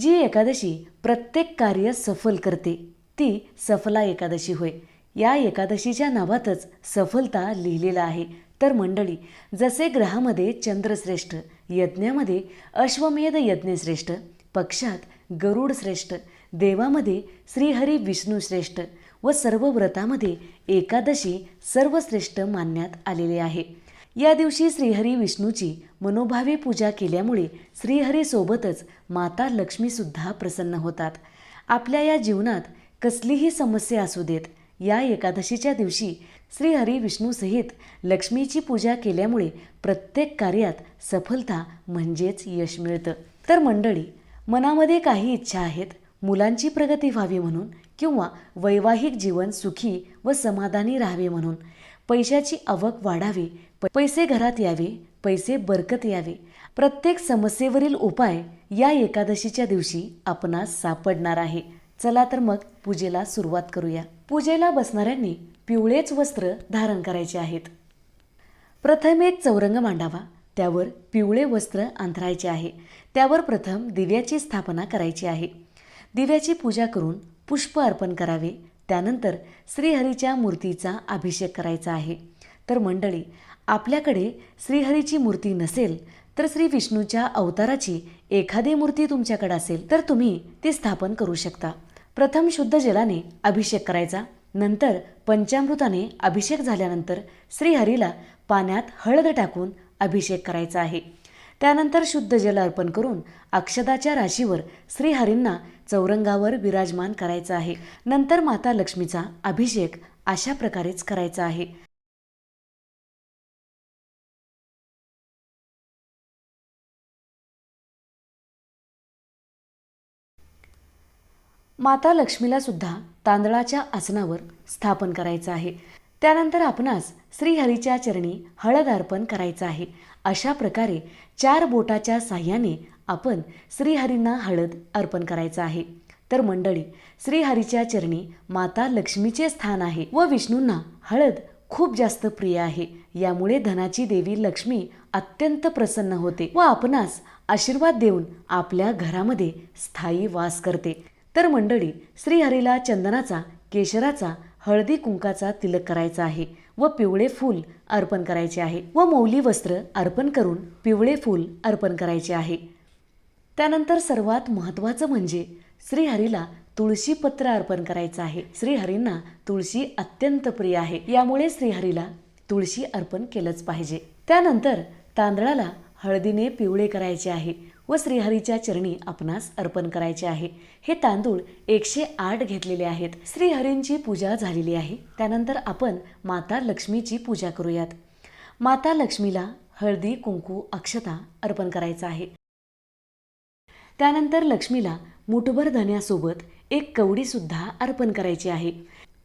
जी एकादशी प्रत्येक कार्य सफल करते ती सफला एकादशी होय. या एकादशीच्या नावातच सफलता लिहिलेला आहे. तर मंडळी जसे ग्रहामध्ये चंद्रश्रेष्ठ यज्ञामध्ये अश्वमेध यज्ञश्रेष्ठ पक्षात गरुड श्रेष्ठ देवामध्ये श्रीहरी विष्णू श्रेष्ठ व सर्व व्रतामध्ये एकादशी सर्वश्रेष्ठ मानण्यात आलेले आहे. या दिवशी श्रीहरी विष्णूची मनोभावी पूजा केल्यामुळे श्रीहरीसोबतच माता लक्ष्मीसुद्धा प्रसन्न होतात. आपल्या या जीवनात कसलीही समस्या असू देत या एकादशीच्या दिवशी श्रीहरी विष्णूसहित लक्ष्मीची पूजा केल्यामुळे प्रत्येक कार्यात सफलता म्हणजेच यश मिळतं. तर मंडळी मनामध्ये काही इच्छा आहेत मुलांची प्रगती व्हावी म्हणून किंवा वैवाहिक जीवन सुखी व समाधानी राहावे म्हणून पैशाची आवक वाढावी पैसे घरात यावे पैसे बरकत यावे. प्रत्येक समस्येवरील उपाय या एकादशीच्या दिवशी आपणास सापडणार आहे. चला तर मग पूजेला सुरुवात करूया. पूजेला बसणाऱ्यांनी पिवळेच वस्त्र धारण करायचे आहेत. प्रथम एक चौरंग मांडावा. त्यावर पिवळे वस्त्र अंथरायचे आहे. त्यावर प्रथम दिव्याची स्थापना करायची आहे. दिव्याची पूजा करून पुष्प अर्पण करावे. त्यानंतर श्रीहरीच्या मूर्तीचा अभिषेक करायचा आहे. तर मंडळी आपल्याकडे श्रीहरीची मूर्ती नसेल तर श्री विष्णूच्या अवताराची एखादी मूर्ती तुमच्याकडे असेल तर तुम्ही ती स्थापन करू शकता. प्रथम शुद्ध जलाने अभिषेक करायचा नंतर पंचामृताने अभिषेक झाल्यानंतर श्रीहरीला पाण्यात हळद टाकून अभिषेक करायचा आहे. त्यानंतर शुद्ध जल अर्पण करून अक्षदाच्या राशीवर श्रीहरींना चौरंगावर विराजमान करायचं आहे. नंतर माता लक्ष्मीचा अभिषेक अशा प्रकारेच करायचा आहे. माता लक्ष्मीला सुद्धा तांदळाच्या आसनावर स्थापन करायचं आहे. त्यानंतर आपणास श्रीहरीच्या चरणी हळद अर्पण करायचं आहे. अशा प्रकारे चार बोटाच्या साह्याने आपण श्रीहरींना हळद अर्पण करायचं आहे. तर मंडळी श्रीहरीच्या चरणी माता लक्ष्मीचे स्थान आहे व विष्णूंना हळद खूप जास्त प्रिय आहे. यामुळे धनाची देवी लक्ष्मी अत्यंत प्रसन्न होते व आपणास आशीर्वाद देऊन आपल्या घरामध्ये स्थायी वास करते. तर मंडळी श्रीहरीला चंदनाचा केशराचा हळदी कुंकाचा तिलक करायचा आहे व पिवळे फूल अर्पण करायचे आहे व मौली वस्त्र अर्पण करून पिवळे फूल अर्पण करायचे आहे. त्यानंतर सर्वात महत्त्वाचं म्हणजे श्रीहरीला तुळशी पत्र अर्पण करायचं आहे. श्रीहरींना तुळशी अत्यंत प्रिय आहे. यामुळे श्रीहरीला तुळशी अर्पण केलंच पाहिजे. त्यानंतर तांदळाला हळदीने पिवळे करायचे आहे व श्रीहरीच्या चरणी आपणास अर्पण करायचे आहे. हे तांदूळ एकशे आठ घेतलेले आहेत. श्रीहरींची पूजा झालेली आहे. त्यानंतर आपण माता लक्ष्मीची पूजा करूयात. माता लक्ष्मीला हळदी कुंकू अक्षता अर्पण करायचं आहे. त्यानंतर लक्ष्मीला मुठभर धन्यासोबत एक कवडी सुद्धा अर्पण करायची आहे.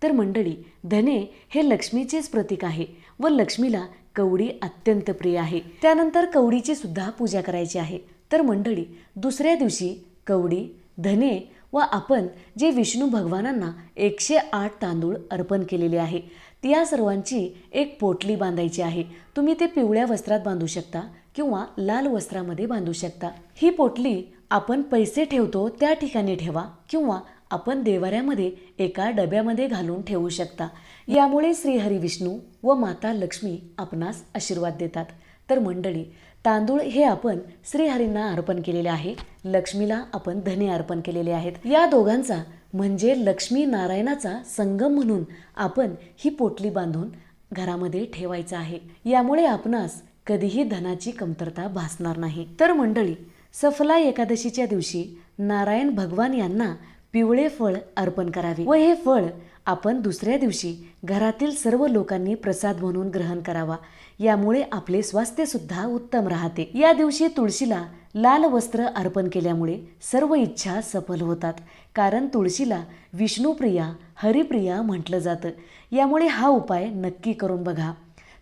तर मंडळी धने हे लक्ष्मीचेच प्रतीक आहे व लक्ष्मीला कवडी अत्यंत प्रिय आहे. त्यानंतर कवडीची सुद्धा पूजा करायची आहे. तर मंडळी दुसऱ्या दिवशी कवडी धने व आपण जे विष्णू भगवानांना एकशे आठ तांदूळ अर्पण केलेले आहे या सर्वांची एक पोटली बांधायची आहे. तुम्ही ते पिवळ्या वस्त्रात बांधू शकता किंवा लाल वस्त्रामध्ये बांधू शकता. ही पोटली आपण पैसे ठेवतो त्या ठिकाणी ठेवा किंवा आपण देवाऱ्यामध्ये एका डब्यामध्ये घालून ठेवू शकता. यामुळे श्रीहरी विष्णू व माता लक्ष्मी आपणास आशीर्वाद देतात. तर मंडळी तांदूळ हे आपण श्रीहरींना अर्पण केलेले आहे. लक्ष्मीला आपण धने अर्पण केलेले आहेत. या दोघांचा म्हणजे लक्ष्मी नारायणाचा संगम म्हणून आपण ही पोटली बांधून घरामध्ये ठेवायचं आहे. यामुळे आपणास कधीही धनाची कमतरता भासणार नाही. तर मंडळी सफला एकादशीच्या दिवशी नारायण भगवान यांना पिवळे फळ अर्पण करावे व हे फळ आपण दुसऱ्या दिवशी घरातील सर्व लोकांनी प्रसाद म्हणून ग्रहण करावा. यामुळे आपले स्वास्थ्य सुद्धा उत्तम राहते. या दिवशी तुळशीला लाल वस्त्र अर्पण केल्यामुळे सर्व इच्छा सफल होतात. कारण तुळशीला विष्णुप्रिया हरिप्रिया म्हटलं जातं. यामुळे हा उपाय नक्की करून बघा.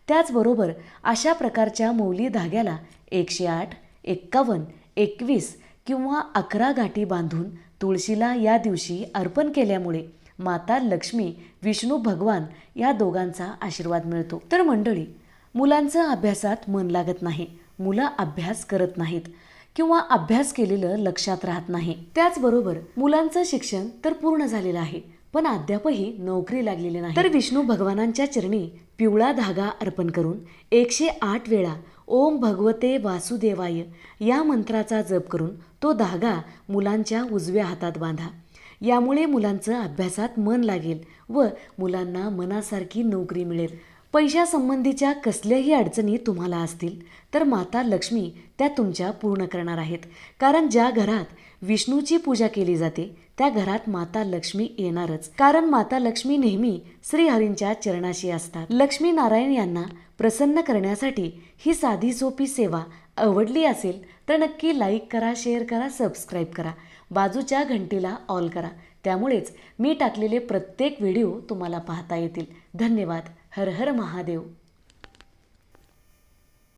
त्याचबरोबर अशा प्रकारच्या मौली धाग्याला एकशे आठ एक्कावन्न एकवीस किंवा अकरा गाठी बांधून तुळशीला या दिवशी अर्पण केल्यामुळे माता लक्ष्मी विष्णू भगवान या दोघांचा आशीर्वाद मिळतो. तर मंडळी मुलांचं अभ्यासात मन लागत नाही मुलं अभ्यास करत नाहीत किंवा अभ्यास केलेलं लक्षात राहत नाही. त्याचबरोबर मुलांचं शिक्षण तर पूर्ण झालेलं आहे पण अद्यापही नोकरी लागलेली नाही. तर विष्णू भगवानांच्या चरणी पिवळा धागा अर्पण करून एकशे आठ वेळा ओम भगवते वासुदेवाय. या मंत्राचा जप करून तो धागा मुलांच्या उजव्या हातात बांधा. यामुळे मुलांचं अभ्यासात मन लागेल व मुलांना मनासारखी नोकरी मिळेल. पैशासंबंधीच्या कसल्याही अडचणी तुम्हाला असतील तर माता लक्ष्मी त्या तुमच्या पूर्ण करणार आहेत. कारण ज्या घरात विष्णूची पूजा केली जाते त्या घरात माता लक्ष्मी येणारच. कारण माता लक्ष्मी नेहमी श्रीहरींच्या चरणाशी असतात. लक्ष्मी नारायण यांना प्रसन्न करण्यासाठी ही साधी सोपी सेवा आवडली असेल तर नक्की लाईक करा शेअर करा सबस्क्राईब करा. बाजूच्या घंटीला ऑल करा. त्यामुळेच मी टाकलेले प्रत्येक व्हिडिओ तुम्हाला पाहता येतील. धन्यवाद. हर हर महादेव.